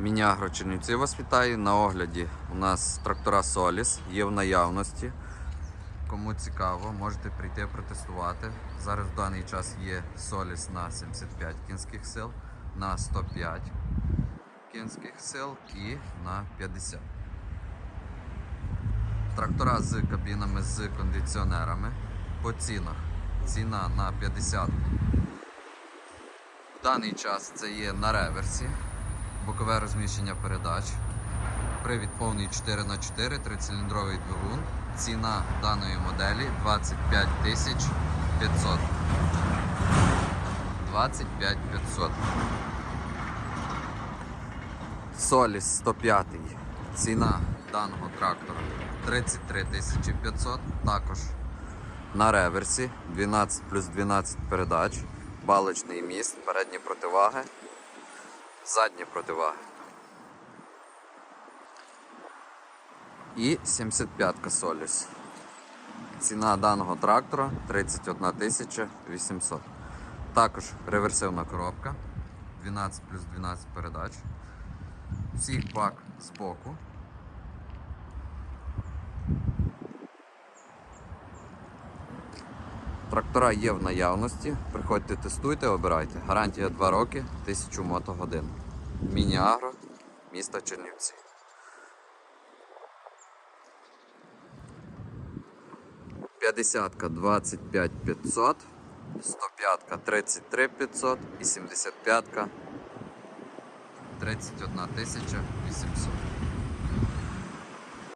Мінягро Чернівці вас вітаю. На огляді у нас трактора Соліс є в наявності. Кому цікаво, можете прийти протестувати. Зараз в даний час є Соліс на 75 кінських сил, на 105 кінських сил і на 50. Трактора з кабінами з кондиціонерами. По цінах. Ціна на 50 в даний час це є на реверсі, бокове розміщення передач. Привід повний 4х4, трициліндровий двигун. Ціна даної моделі 25 тисяч 500. 25 500. Соліс 105. Ціна даного трактора 33 тисячі 500. Також на реверсі 12 плюс 12 передач, балочний міст, передні противаги, задні противаги. І 75-ка Соліс. Ціна даного трактора 31 800. Також реверсивна коробка 12 плюс 12 передач. Всіх бак з боку. Трактора є в наявності. Приходьте, тестуйте, обирайте. Гарантія 2 роки, 1000 мотогодин. Міні-агро, місто Чернівці. П'ятдесятка 25 500, 105 33 500 і 75 31 800.